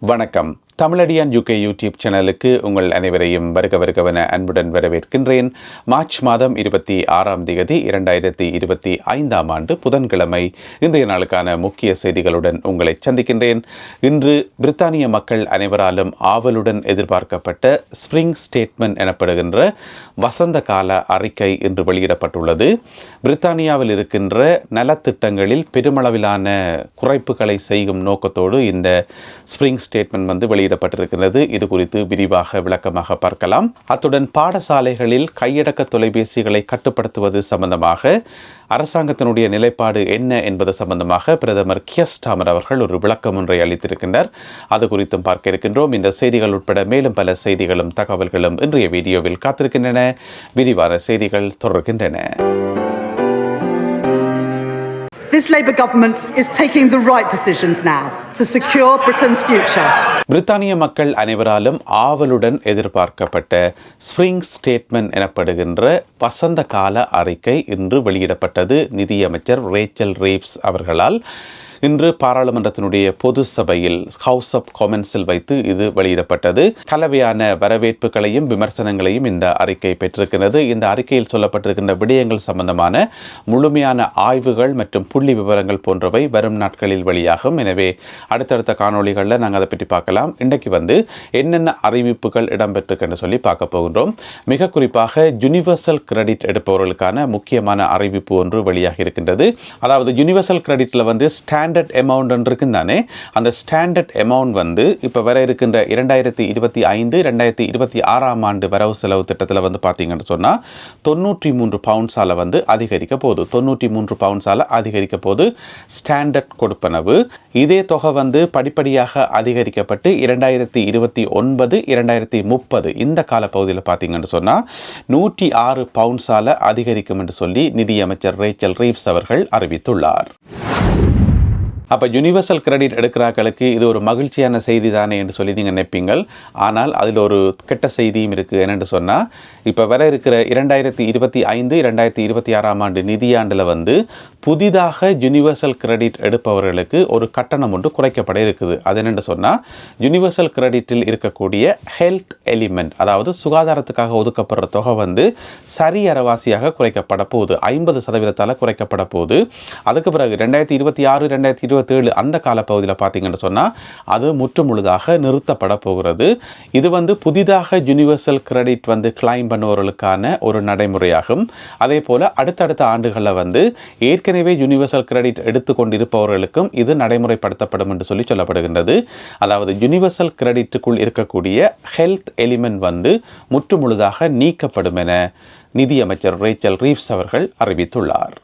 வணக்கம். Tamizhadiyan UK YouTube சேனலுக்கு உங்கள் அனைவரையும் வருக வருகவென அன்புடன் வரவேற்கின்றேன். மார்ச் மாதம் இருபத்தி ஆறாம் தேதி இரண்டாயிரத்தி இருபத்தி ஐந்தாம் ஆண்டு புதன்கிழமை. இன்றைய நாளுக்கான முக்கிய செய்திகளுடன் உங்களை சந்திக்கின்றேன். இன்று பிரித்தானிய மக்கள் அனைவராலும் ஆவலுடன் எதிர்பார்க்கப்பட்ட ஸ்பிரிங் ஸ்டேட்மெண்ட் எனப்படுகின்ற வசந்த கால அறிக்கை இன்று வெளியிடப்பட்டுள்ளது. பிரித்தானியாவில் இருக்கின்ற நலத்திட்டங்களில் பெருமளவிலான குறைப்புகளை செய்யும் நோக்கத்தோடு இந்த ஸ்பிரிங் ஸ்டேட்மெண்ட் வந்து வெளியிடப்பட்டிருக்கிறது இது குறித்து விரிவாக விளக்கமாக பார்க்கலாம். அத்துடன் பாடசாலைகளில் கையடக்க தொலைபேசிகளை கட்டுப்படுத்துவது சம்பந்தமாக அரசாங்கத்தினுடைய நிலைப்பாடு என்ன என்பது சம்பந்தமாக பிரதமர் கியஸ்டாமர் அவர்கள் ஒரு விளக்கம் ஒன்றை அளித்திருக்கின்றார். அது குறித்தும் பார்க்க இருக்கின்றோம். இந்த செய்திகள் உட்பட மேலும் பல செய்திகளும் தகவல்களும் இன்றைய வீடியோவில் காத்திருக்கின்றன. விரிவான செய்திகள் தொடர்கின்றன. This Labour government is taking the right decisions now to secure Britain's future. பிரித்தானிய மக்கள் அனைவராலும் ஆவலுடன் எதிர்பார்க்கப்பட்ட ஸ்ப்ரிங் ஸ்டேட்மெண்ட் எனப்படுகின்ற வசந்த கால அறிக்கை இன்று வெளியிடப்பட்டது நிதியமைச்சர் ரேச்சல் ரேவ்ஸ் அவர்களால் இன்று பாராளுமன்றத்தினுடைய பொது சபையில் ஹவுஸ் ஆஃப் காமன்ஸில் வைத்து இது வெளியிடப்பட்டது. கலவையான வரவேற்புகளையும் விமர்சனங்களையும் இந்த அறிக்கை பெற்றிருக்கிறது. இந்த அறிக்கையில் சொல்லப்பட்டிருக்கின்ற விடயங்கள் சம்பந்தமான முழுமையான ஆய்வுகள் மற்றும் புள்ளி விவரங்கள் போன்றவை வரும் நாட்களில் வெளியாகும். எனவே அடுத்தடுத்த காணொளிகளில் நாங்கள் அதை பற்றி பார்க்கலாம். இன்றைக்கு வந்து என்னென்ன அறிவிப்புகள் இடம்பெற்றிருக்குன்னு சொல்லி பார்க்க போகின்றோம். மிக குறிப்பாக யூனிவர்சல் கிரெடிட் எடுப்பவர்களுக்கான முக்கியமான அறிவிப்பு ஒன்று வெளியாகி இருக்கின்றது. அதாவது யூனிவர்சல் கிரெடிட்டில் வந்து ஸ்டாண்டர்ட் அமௌண்ட்ன்னு இருக்குன்னு தானே அந்த ஸ்டாண்டர்ட் அமௌண்ட் வந்து இப்போ வர இருக்கின்ற இரண்டாயிரத்தி இருபத்தி ஐந்து ரெண்டாயிரத்தி இருபத்தி ஆறாம் ஆண்டு வரவு செலவு திட்டத்தில் வந்து பார்த்தீங்கன்னு சொன்னால் தொண்ணூற்றி மூன்று பவுண்ட்ஸால் வந்து அதிகரிக்க போகுது. தொண்ணூற்றி மூன்று பவுண்ட்ஸால் அதிகரிக்க போது ஸ்டாண்டர்ட் கொடுப்பனவு. இதே தொகை வந்து படிப்படியாக அதிகரிக்கப்பட்டு இரண்டாயிரத்தி இருபத்தி ஒன்பது இரண்டாயிரத்தி முப்பது இந்த காலப்பகுதியில் பார்த்தீங்கன்னு சொன்னால் நூற்றி ஆறு பவுண்ட்ஸால் அதிகரிக்கும் என்று சொல்லி நிதியமைச்சர் ரேச்சல் ரீவ்ஸ் அவர்கள் அறிவித்துள்ளார். அப்போ யூனிவர்சல் கிரெடிட் எடுக்கிறாக்களுக்கு இது ஒரு மகிழ்ச்சியான செய்தி தானே என்று சொல்லி நீங்கள் நினைப்பீங்கள். ஆனால் அதில் ஒரு கெட்ட செய்தியும் இருக்குது என்னென்று சொன்னால் இப்போ வர இருக்கிற இரண்டாயிரத்தி இருபத்தி ஐந்து இரண்டாயிரத்தி இருபத்தி ஆறாம் ஆண்டு நிதியாண்டில் வந்து புதிதாக யூனிவர்சல் கிரெடிட் எடுப்பவர்களுக்கு ஒரு கட்டணம் ஒன்று குறைக்கப்பட இருக்குது. அது என்னென்று சொன்னால் யூனிவர்சல் கிரெடிட்டில் இருக்கக்கூடிய ஹெல்த் எலிமெண்ட் அதாவது சுகாதாரத்துக்காக ஒதுக்கப்படுற தொகை வந்து சரி அறவாசியாக குறைக்கப்பட போகுது. ஐம்பது சதவீதத்தால் குறைக்கப்பட போகுது. அதுக்கு பிறகு ரெண்டாயிரத்தி இருபத்தி ஆறு ரெண்டாயிரத்தி இருபத்தேழு அந்த காலப்பகுதியில் பார்த்தீங்கன்னு சொன்னால் அது முற்றுமுழுதாக நிறுத்தப்பட போகிறது. இது வந்து புதிதாக யூனிவர்சல் கிரெடிட் வந்து கிளைம் பண்ணுவவர்களுக்கான ஒரு நடைமுறையாகும். அதே போல் அடுத்தடுத்த ஆண்டுகளில் வந்து ஏற்கனவே யூனிவர்சல் கிரெடிட் எடுத்துக்கொண்டிருப்பவர்களுக்கும் இது நடைமுறைப்படுத்தப்படும் என்று சொல்லி சொல்லப்படுகின்றது. அதாவது யூனிவர்சல் கிரெடிட்டுக்குள் இருக்கக்கூடிய ஹெல்த் எலிமெண்ட் வந்து முற்றுமுழுதாக நீக்கப்படும் என நிதியமைச்சர் ரேச்சல் ரீவ்ஸ் அவர்கள் அறிவித்துள்ளார்.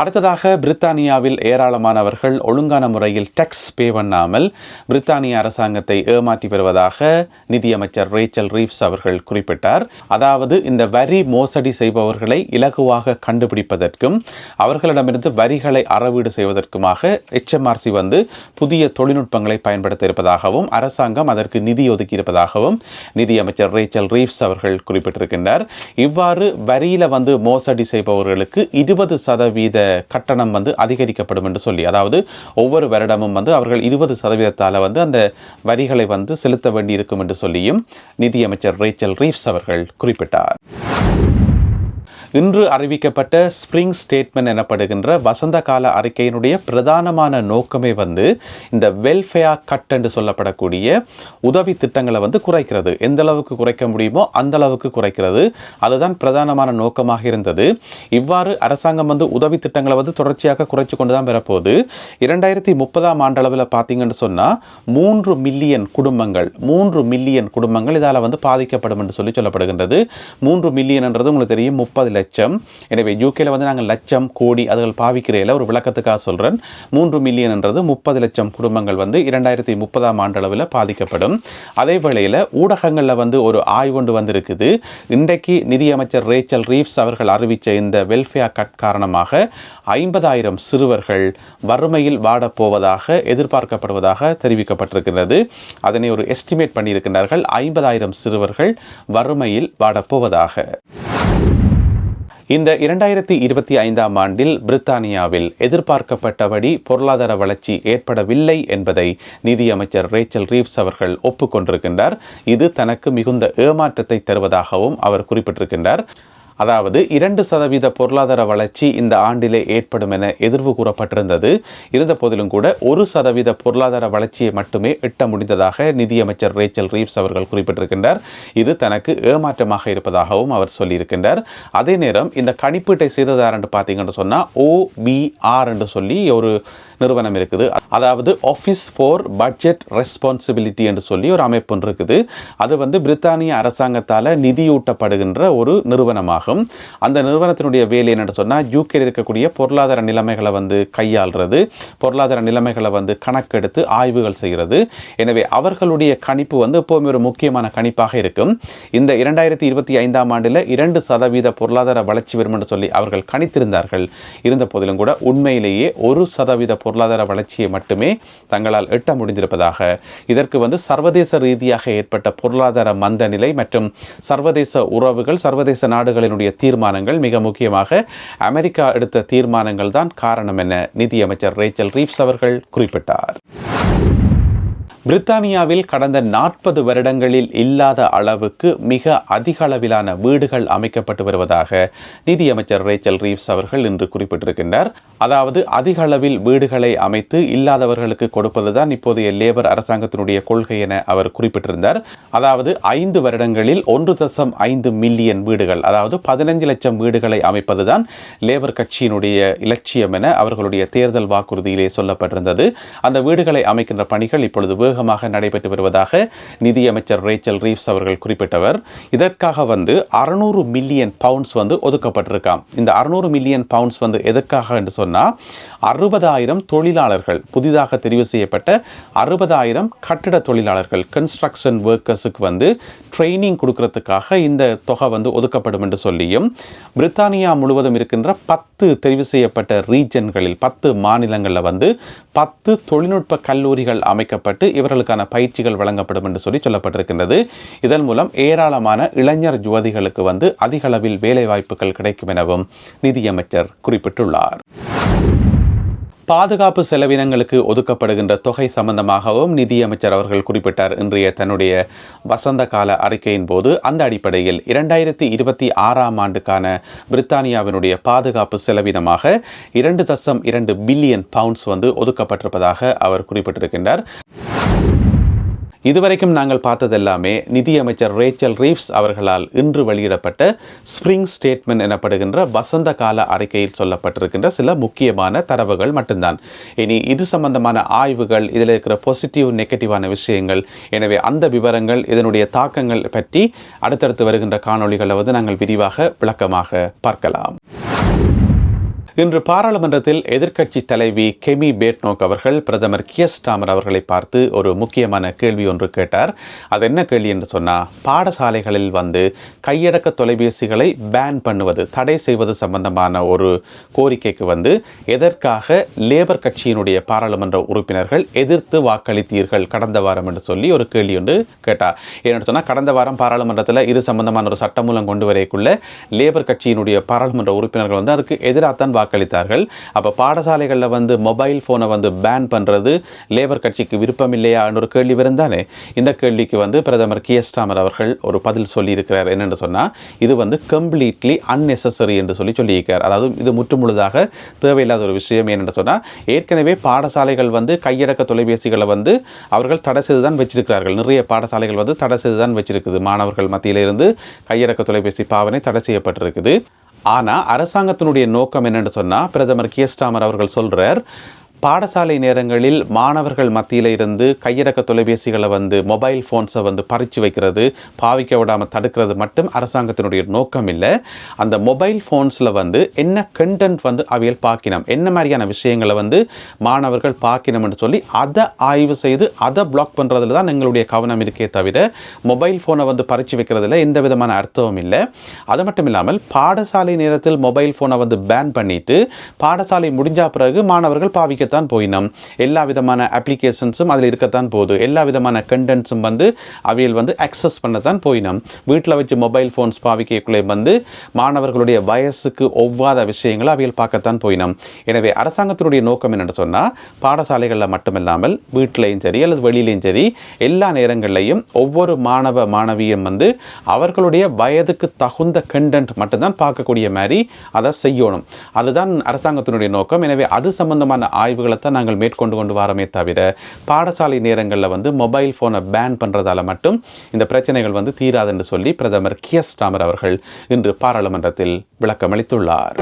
அடுத்ததாக பிரித்தானியாவில் ஏராளமானவர்கள் ஒழுங்கான முறையில் டெக்ஸ் பே பண்ணாமல் பிரித்தானிய அரசாங்கத்தை ஏமாற்றி வருவதாக நிதியமைச்சர் ரேச்சல் ரீவ்ஸ் அவர்கள் குறிப்பிட்டார். அதாவது இந்த வரி மோசடி செய்பவர்களை இலகுவாக கண்டுபிடிப்பதற்கும் அவர்களிடமிருந்து வரிகளை அறவீடு செய்வதற்குமாக எச்எம்ஆர்சி வந்து புதிய தொழில்நுட்பங்களை பயன்படுத்த இருப்பதாகவும் அரசாங்கம் அதற்கு நிதி ஒதுக்கி இருப்பதாகவும் நிதியமைச்சர் ரேச்சல் ரீவ்ஸ் அவர்கள் குறிப்பிட்டிருக்கின்றார். இவ்வாறு வரியில் வந்து மோசடி செய்பவர்களுக்கு இருபது சதவீத கட்டணம் வந்து அதிகரிக்கப்படும் என்று சொல்லி அதாவது ஒவ்வொரு வருடமும் வந்து அவர்கள் இருபது சதவீதத்தால் வந்து அந்த வரிகளை வந்து செலுத்த வேண்டியிருக்கும் என்று சொல்லியும் நிதியமைச்சர் ரேச்சல் ரீவ்ஸ் அவர்கள் குறிப்பிட்டார். இன்று அறிவிக்கப்பட்ட ஸ்ப்ரிங் ஸ்டேட்மெண்ட் எனப்படுகின்ற வசந்த கால அறிக்கையினுடைய பிரதானமான நோக்கமே வந்து இந்த வெல்ஃபேர் கட் என்று சொல்லப்படக்கூடிய உதவி திட்டங்களை வந்து குறைக்கிறது. எந்த அளவுக்கு குறைக்க முடியுமோ அந்த அளவுக்கு குறைக்கிறது. அதுதான் பிரதானமான நோக்கமாக இருந்தது. இவ்வாறு அரசாங்கம் வந்து உதவி திட்டங்களை வந்து தொடர்ச்சியாக குறைச்சு கொண்டு தான் வரப்போகுது. இரண்டாயிரத்தி முப்பதாம் ஆண்டளவில் பார்த்தீங்கன்னு சொன்னால் மூன்று மில்லியன் குடும்பங்கள் மூன்று மில்லியன் குடும்பங்கள் இதால் வந்து பாதிக்கப்படும் என்று சொல்லி சொல்லப்படுகின்றது. மூன்று மில்லியன்ன்றது உங்களுக்கு தெரியும் முப்பது லட்சம். லட்சம். எனவே யூகேல வந்து நாங்கள் லட்சம் கோடி அதுகள் பாவிக்கிறையில் ஒரு விளக்கத்துக்காக சொல்கிறேன் மூன்று மில்லியன் என்றது முப்பது லட்சம் குடும்பங்கள் வந்து இரண்டாயிரத்தி முப்பதாம் ஆண்டளவில் பாதிக்கப்படும். அதே வேளையில் ஊடகங்களில் வந்து ஒரு ஆய்வொண்டு வந்திருக்குது. இன்றைக்கு நிதியமைச்சர் ரேச்சல் ரீவ்ஸ் அவர்கள் அறிவித்த இந்த வெல்ஃபேர் கட் காரணமாக ஐம்பதாயிரம் சிறுவர்கள் வறுமையில் வாடப்போவதாக எதிர்பார்க்கப்படுவதாக தெரிவிக்கப்பட்டிருக்கிறது. அதனை ஒரு எஸ்டிமேட் பண்ணியிருக்கிறார்கள் ஐம்பதாயிரம் சிறுவர்கள் வறுமையில் வாடப்போவதாக. இந்த இரண்டாயிரத்தி இருபத்தி ஐந்தாம் ஆண்டில் பிரித்தானியாவில் எதிர்பார்க்கப்பட்டபடி பொருளாதார வளர்ச்சி ஏற்படவில்லை என்பதை நிதியமைச்சர் ரேச்சல் ரீவ்ஸ் அவர்கள் ஒப்புக்கொண்டிருக்கின்றார். இது தனக்கு மிகுந்த ஏமாற்றத்தை தருவதாகவும் அவர் குறிப்பிட்டிருக்கின்றார். அதாவது இரண்டு சதவீத பொருளாதார வளர்ச்சி இந்த ஆண்டிலே ஏற்படும் என எதிர்வு கூறப்பட்டிருந்தது. இருந்த போதிலும் கூட ஒரு சதவீத பொருளாதார வளர்ச்சியை மட்டுமே எட்ட முடிந்ததாக நிதியமைச்சர் ரேச்சல் ரீவ்ஸ் அவர்கள் குறிப்பிட்டிருக்கின்றார். இது தனக்கு ஏமாற்றமாக இருப்பதாகவும் அவர் சொல்லியிருக்கின்றார். அதே நேரம் இந்த கணிப்பீட்டை செய்ததார் என்று பார்த்தீங்கன்னு சொன்னால் ஓபிஆர் என்று சொல்லி ஒரு நிறுவனம் இருக்குது. அதாவது ஆஃபீஸ் ஃபார் பட்ஜெட் ரெஸ்பான்சிபிலிட்டி என்று சொல்லி ஒரு அமைப்பு ஒன்று இருக்குது. அது வந்து பிரித்தானிய அரசாங்கத்தால் நிதியூட்டப்படுகின்ற ஒரு நிறுவனமாகும். அந்த நிறுவனத்தினுடைய வேலை என்னென்னு சொன்னால் யூகேல இருக்கக்கூடிய பொருளாதார நிலைமைகளை வந்து கையாள்றது பொருளாதார நிலைமைகளை வந்து கணக்கெடுத்து ஆய்வுகள் செய்கிறது. எனவே அவர்களுடைய கணிப்பு வந்து எப்போவுமே ஒரு முக்கியமான கணிப்பாக இருக்கும். இந்த இரண்டாயிரத்தி இருபத்தி ஐந்தாம் ஆண்டில் இரண்டு சதவீத பொருளாதார வளர்ச்சி வரும் என்று சொல்லி அவர்கள் கணித்திருந்தார்கள். இருந்த போதிலும் கூட உண்மையிலேயே ஒரு சதவீத பொருளாதார வளர்ச்சியை மட்டுமே தங்களால் எட்ட முடிந்திருப்பதாக. இதற்கு வந்து சர்வதேச ரீதியாக ஏற்பட்ட பொருளாதார மந்த நிலை மற்றும் சர்வதேச உறவுகள் சர்வதேச நாடுகளினுடைய தீர்மானங்கள் மிக முக்கியமாக அமெரிக்கா எடுத்த தீர்மானங்கள் தான் காரணம் என நிதியமைச்சர் ரேச்சல் ரீப்ஸ் அவர்கள் குறிப்பிட்டார். பிரித்தானியாவில் கடந்த நாற்பது வருடங்களில் இல்லாத அளவுக்கு மிக அதிக அளவிலான வீடுகள் அமைக்கப்பட்டு வருவதாக நிதியமைச்சர் ரேச்சல் ரீவ்ஸ் அவர்கள் இன்று குறிப்பிட்டிருக்கின்றார். அதாவது அதிக அளவில் வீடுகளை அமைத்து இல்லாதவர்களுக்கு கொடுப்பதுதான் இப்போதைய லேபர் அரசாங்கத்தினுடைய கொள்கை என அவர் குறிப்பிட்டிருந்தார். அதாவது ஐந்து வருடங்களில் ஒன்று தசம் ஐந்து மில்லியன் வீடுகள் அதாவது பதினைந்து லட்சம் வீடுகளை அமைப்பதுதான் லேபர் கட்சியினுடைய இலட்சியம் என அவர்களுடைய தேர்தல் வாக்குறுதியிலே சொல்லப்பட்டிருந்தது. அந்த வீடுகளை அமைக்கின்ற பணிகள் இப்பொழுது வேகமாக நடைபெற்று வருவதாக நிதியமைச்சர் ரேச்சல் ரீவ்ஸ் அவர்கள் குறிப்பிட்டவர். இதற்காக வந்து அறுநூறு மில்லியன் பவுண்ட்ஸ் வந்து ஒதுக்கப்பட்டிருக்காம். இந்த அறுநூறு மில்லியன் பவுண்ட்ஸ் வந்து எதற்காக என்று சொன்னால் அறுபதாயிரம் தொழிலாளர்கள் புதிதாக தெரிவு செய்யப்பட்ட அறுபதாயிரம் கட்டிட தொழிலாளர்கள் கன்ஸ்ட்ரக்ஷன் ஒர்க்கர்ஸுக்கு வந்து ட்ரைனிங் கொடுக்கறதுக்காக இந்த தொகை வந்து ஒதுக்கப்படும் என்று சொல்லியும் பிரித்தானியா முழுவதும் இருக்கின்ற பத்து தெரிவு செய்யப்பட்ட ரீஜன்களில் பத்து மாநிலங்களில் வந்து பத்து தொழில்நுட்ப கல்லூரிகள் அமைக்கப்பட்டு இவர்களுக்கான பயிற்சிகள் வழங்கப்படும் என்று சொல்லி சொல்லப்பட்டிருக்கின்றது. இதன் மூலம் ஏராளமான இளைஞர் யுவதிகளுக்கு வந்து அதிகளவில் வேலைவாய்ப்புகள் கிடைக்கும் எனவும் நிதியமைச்சர் குறிப்பிட்டுள்ளார். பாதுகாப்பு செலவினங்களுக்கு ஒதுக்கப்படுகின்ற தொகை சம்பந்தமாகவும் நிதியமைச்சர் அவர்கள் குறிப்பிட்டார். இன்றைய தன்னுடைய வசந்த கால அறிக்கையின் போது அந்த அடிப்படையில் இரண்டாயிரத்தி இருபத்தி ஆறாம் ஆண்டுக்கான பிரித்தானியாவினுடைய பாதுகாப்பு செலவினமாக இரண்டு தசம் இரண்டு பில்லியன் பவுண்ட்ஸ் வந்து ஒதுக்கப்பட்டிருப்பதாக அவர் குறிப்பிட்டிருக்கின்றார். இதுவரைக்கும் நாங்கள் பார்த்ததெல்லாமே நிதியமைச்சர் ரேச்சல் ரீவ்ஸ் அவர்களால் இன்று வெளியிடப்பட்ட ஸ்ப்ரிங் ஸ்டேட்மெண்ட் எனப்படுகின்ற வசந்த கால அறிக்கையில் சொல்லப்பட்டிருக்கின்ற சில முக்கியமான தரவுகள் மட்டும்தான். இனி இது சம்பந்தமான ஆய்வுகள் இதில் இருக்கிற பாசிட்டிவ் நெகட்டிவான விஷயங்கள் எனவே அந்த விவரங்கள் இதனுடைய தாக்கங்கள் பற்றி அடுத்தடுத்து வருகின்ற காணொளிகளை வந்து நாங்கள் விரிவாக விளக்கமாக பார்க்கலாம். இன்று பாராளுமன்றத்தில் எதிர்க்கட்சி தலைவி கெமி பேட்னோக் அவர்கள் பிரதமர் கியஸ் டாமர் அவர்களை பார்த்து ஒரு முக்கியமான கேள்வி ஒன்று கேட்டார். அது என்ன கேள்வி என்று சொன்னால் பாடசாலைகளில் வந்து கையடக்க தொலைபேசிகளை பேன் பண்ணுவது தடை செய்வது சம்பந்தமான ஒரு கோரிக்கைக்கு வந்து எதற்காக லேபர் கட்சியினுடைய பாராளுமன்ற உறுப்பினர்கள் எதிர்த்து வாக்களித்தீர்கள் கடந்த வாரம் என்று சொல்லி ஒரு கேள்வி ஒன்று கேட்டார். ஏன்னு சொன்னால் கடந்த வாரம் பாராளுமன்றத்தில் இது சம்பந்தமான ஒரு சட்டமூலம் கொண்டு வரைக்குள்ள லேபர் கட்சியினுடைய பாராளுமன்ற உறுப்பினர்கள் வந்து அதுக்கு எதிராகத்தான் வாக்களித்தார்கள். அப்போ பாடசாலைகளில் வந்து மொபைல் ஃபோனை வந்து பேன் பண்ணுறது லேபர் கட்சிக்கு விருப்பம் இல்லையான்னு ஒரு கேள்வி இருந்தானே இந்த கேள்விக்கு வந்து பிரதமர் கியஸ்டாமர் அவர்கள் ஒரு பதில் சொல்லியிருக்கிறார். என்னென்னு சொன்னால் இது வந்து கம்ப்ளீட்லி அன்நெசசரி என்று சொல்லி சொல்லியிருக்கார் அதாவது இது முற்றுமுழுதாக தேவையில்லாத ஒரு விஷயம். ஏனென்று சொன்னால் ஏற்கனவே பாடசாலைகள் வந்து கையடக்க தொலைபேசிகளை வந்து அவர்கள் தடை செய்து தான் வச்சிருக்கிறார்கள். நிறைய பாடசாலைகள் வந்து தடை செய்து தான் வச்சிருக்குது. மாணவர்கள் மத்தியிலிருந்து கையடக்க தொலைபேசி பாவனை தடை செய்யப்பட்டிருக்குது. ஆனால் அரசாங்கத்தினுடைய நோக்கம் என்னென்னு சொன்னால் பிரதமர் கியஸ்டாமர் அவர்கள் சொல்கிறார் பாடசாலை நேரங்களில் மாணவர்கள் மத்தியில் இருந்து கையடக்க தொலைபேசிகளை வந்து மொபைல் ஃபோன்ஸை வந்து பறித்து வைக்கிறது பாவிக்க விடாமல் தடுக்கிறது மட்டும் அரசாங்கத்தினுடைய நோக்கம் இல்லை. அந்த மொபைல் ஃபோன்ஸில் வந்து என்ன கண்டென்ட் வந்து அவையில் பார்க்கினோம் என்ன மாதிரியான விஷயங்களை வந்து மாணவர்கள் பார்க்கணும்னு சொல்லி அதை ஆய்வு செய்து அதை பிளாக் பண்ணுறதுல தான் எங்களுடைய கவனம் இருக்கே தவிர மொபைல் ஃபோனை வந்து பறித்து வைக்கிறதுல எந்த விதமான அர்த்தமும் இல்லை. அது மட்டும் இல்லாமல் பாடசாலை நேரத்தில் மொபைல் ஃபோனை வந்து பேன் பண்ணிவிட்டு பாடசாலை முடிஞ்ச பிறகு மாணவர்கள் பாவிக்க இருக்கத்தான் போயினோம் எல்லா விதமான அப்ளிகேஷன்ஸும் அதில் இருக்கத்தான் போகுது. எல்லா விதமான கண்டென்ட்ஸும் வந்து அவையில் வந்து அக்சஸ் பண்ணத்தான் போயினோம் வீட்டில் வச்சு மொபைல் ஃபோன்ஸ் பாவிக்கக்குள்ளே வந்து மாணவர்களுடைய வயசுக்கு ஒவ்வாத விஷயங்களை அவையில் பார்க்கத்தான் போயினோம் எனவே அரசாங்கத்தினுடைய நோக்கம் என்னென்னு சொன்னால் பாடசாலைகளில் மட்டுமில்லாமல் வீட்டிலையும் சரி அல்லது வெளியிலையும் சரி எல்லா நேரங்களிலையும் ஒவ்வொரு மாணவ மாணவியும் வந்து அவர்களுடைய வயதுக்கு தகுந்த கண்டென்ட் மட்டும்தான் பார்க்கக்கூடிய மாதிரி அதை செய்யணும். அதுதான் அரசாங்கத்தினுடைய நோக்கம். எனவே அது சம்பந்தமான ஆய்வுகளை தான் நாங்கள் மேற்கொண்டு கொண்டு வரோமே தவிர பாடசாலை நேரங்களில் வந்து மொபைல் ஃபோனை பேன் பண்ணுறதால மட்டும் இந்த பிரச்சனைகள் வந்து தீராதுன்னு சொல்லி பிரதமர் கியஸ் ஸ்டாமர் அவர்கள் இன்று பாராளுமன்றத்தில் விளக்கமளித்துள்ளார்.